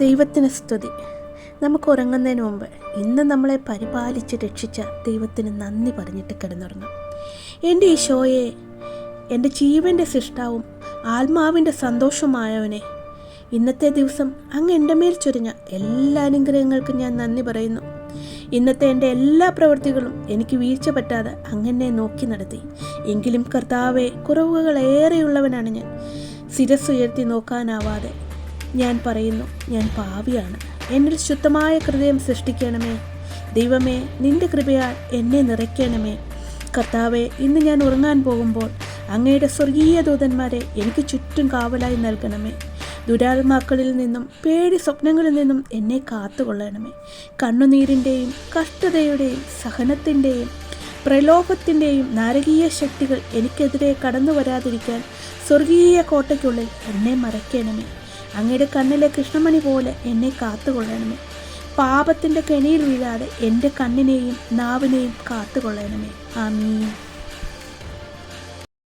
ദൈവത്തിന് സ്തുതി. നമുക്ക് ഉറങ്ങുന്നതിന് മുമ്പ് ഇന്ന് നമ്മളെ പരിപാലിച്ച് രക്ഷിച്ച ദൈവത്തിന് നന്ദി പറഞ്ഞിട്ട് കിടന്നുറങ്ങും. എന്റെ ഈശോയെ എന്റെ ജീവന്റെ സൃഷ്ടാവും ആത്മാവിന്റെ സന്തോഷമായവനെ ഇന്നത്തെ ദിവസം അങ്ങ് എന്റെ മേൽ ചൊരിഞ്ഞ എല്ലാ അനുഗ്രഹങ്ങൾക്കും ഞാൻ നന്ദി പറയുന്നു. ഇന്നത്തെ എന്റെ എല്ലാ പ്രവൃത്തികളും എനിക്ക് വീഴ്ച പറ്റാതെ അങ്ങനെ നോക്കി നടത്തി. എങ്കിലും കർത്താവെ കുറവുകൾ ഏറെയുള്ളവനാണ് ഞാൻ. ശിരസ്സുയർത്തി നോക്കാനാവാതെ ഞാൻ പറയുന്നു ഞാൻ പാവിയാണ്. എന്നിൽ ശുദ്ധമായ ഹൃദയം സൃഷ്ടിക്കണമേ. ദൈവമേ നിന്റെ കൃപയാൽ എന്നെ നിറയ്ക്കണമേ. കർത്താവെ ഇന്ന് ഞാൻ ഉറങ്ങാൻ പോകുമ്പോൾ അങ്ങയുടെ സ്വർഗീയ ദൂതന്മാരെ എനിക്ക് ചുറ്റും കാവലായി നൽകണമേ. ദുരാത്മാക്കളിൽ നിന്നും പേടി സ്വപ്നങ്ങളിൽ നിന്നും എന്നെ കാത്തുകൊള്ളണമേ. കണ്ണുനീരിന്റെയും കഷ്ടതയുടെയും സഹനത്തിന്റെയും പ്രലോഭത്തിന്റെയും നാരകീയ ശക്തികൾ എനിക്കെതിരെ കടന്നു വരാതിരിക്കാൻ സ്വർഗീയ കോട്ടയ്ക്കുള്ളിൽ എന്നെ മറയ്ക്കണമേ. അങ്ങയുടെ കണ്ണിലെ കൃഷ്ണമണി പോലെ എന്നെ കാത്തുകൊള്ളണമേ. പാപത്തിന്റെ കെണിയിൽ വീഴാതെ എന്റെ കണ്ണിനെയും നാവിനെയും കാത്തുകൊള്ളണമേ. ആമീൻ.